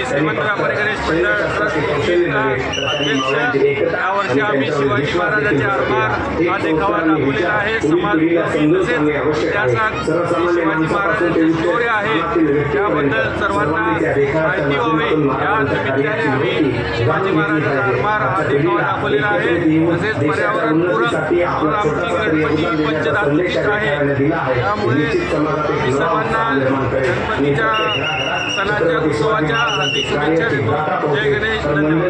मी श्रीमंत व्यापारी गणेश मंडळ ट्रस्ट अध्यक्ष यावर्षी आम्ही शिवाजी महाराजांचे आरमार हा देखावा दाखवलेला आहे. समाज तसेच त्याचा शिवाजी महाराजांची स्टोरी आहे त्याबद्दल सर्वांना माहिती व्हावी. या निमित्ताने आम्ही शिवाजी महाराजांचा आरमार हा देखावा दाखवलेला आहे. तसेच पर्यावरणपूरक आमची गणपती पंचधातुकीच आहे. त्यामुळे सर्वांना गणपतीच्या सणाच्या उत्सवाच्या हार्दिक शुभेच्छा। देतो जय गणेश धन्यवाद।